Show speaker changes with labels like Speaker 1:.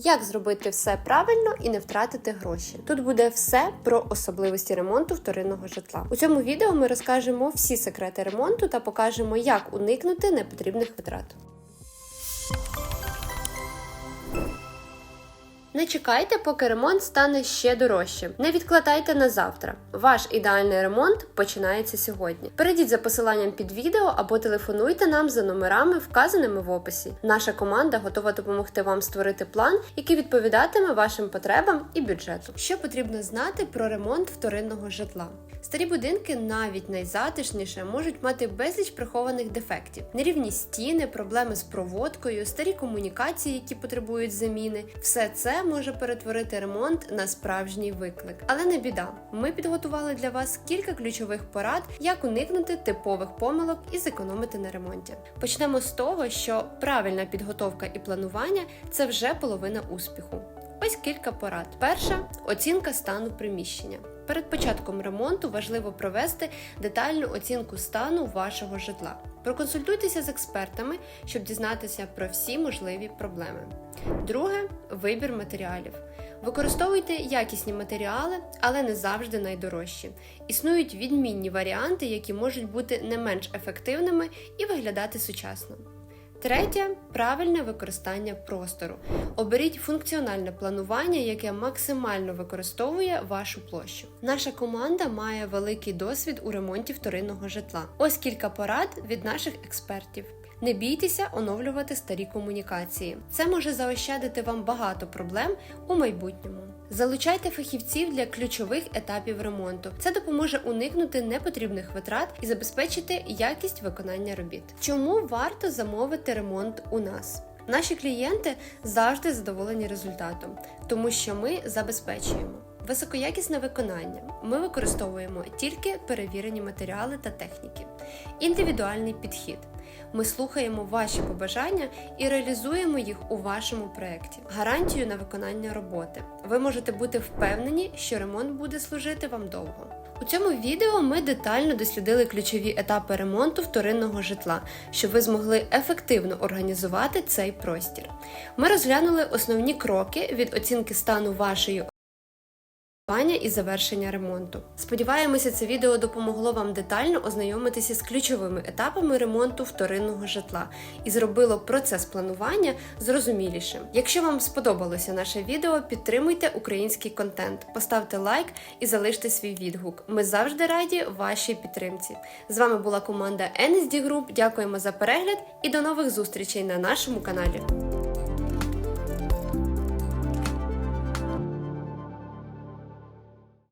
Speaker 1: Як зробити все правильно і не втратити гроші? Тут буде все про особливості ремонту вторинного житла. У цьому відео ми розкажемо всі секрети ремонту та покажемо, як уникнути непотрібних витрат. Не чекайте, поки ремонт стане ще дорожчим. Не відкладайте на завтра. Ваш ідеальний ремонт починається сьогодні. Перейдіть за посиланням під відео або телефонуйте нам за номерами, вказаними в описі. Наша команда готова допомогти вам створити план, який відповідатиме вашим потребам і бюджету. Що потрібно знати про ремонт вторинного житла? Старі будинки, навіть найзатишніше, можуть мати безліч прихованих дефектів: нерівні стіни, проблеми з проводкою, старі комунікації, які потребують заміни. Все це може перетворити ремонт на справжній виклик. Але не біда. Ми підготували для вас кілька ключових порад, як уникнути типових помилок і зекономити на ремонті. Почнемо з того, що правильна підготовка і планування це вже половина успіху. Ось кілька порад. Перша оцінка стану приміщення. Перед початком ремонту важливо провести детальну оцінку стану вашого житла. Проконсультуйтеся з експертами, щоб дізнатися про всі можливі проблеми. Друге вибір матеріалів. Використовуйте якісні матеріали, але не завжди найдорожчі. Існують відмінні варіанти, які можуть бути не менш ефективними і виглядати сучасно. Третє правильне використання простору. Оберіть функціональне планування, яке максимально використовує вашу площу. Наша команда має великий досвід у ремонті вторинного житла. Ось кілька порад від наших експертів. Не бійтеся оновлювати старі комунікації. Це може заощадити вам багато проблем у майбутньому. Залучайте фахівців для ключових етапів ремонту. Це допоможе уникнути непотрібних витрат і забезпечити якість виконання робіт. Чому варто замовити ремонт у нас? Наші клієнти завжди задоволені результатом, тому що ми забезпечуємо. Високоякісне виконання. Ми використовуємо тільки перевірені матеріали та техніки, індивідуальний підхід. Ми слухаємо ваші побажання і реалізуємо їх у вашому проєкті. Гарантію на виконання роботи. Ви можете бути впевнені, що ремонт буде служити вам довго. У цьому відео ми детально дослідили ключові етапи ремонту вторинного житла, щоб ви змогли ефективно організувати цей простір. Ми розглянули основні кроки від оцінки стану вашої і завершення ремонту. Сподіваємося, це відео допомогло вам детально ознайомитися з ключовими етапами ремонту вторинного житла і зробило процес планування зрозумілішим. Якщо вам сподобалося наше відео, підтримуйте український контент, поставте лайк і залиште свій відгук. Ми завжди раді вашій підтримці. З вами була команда NSD Group. Дякуємо за перегляд і до нових зустрічей на нашому каналі.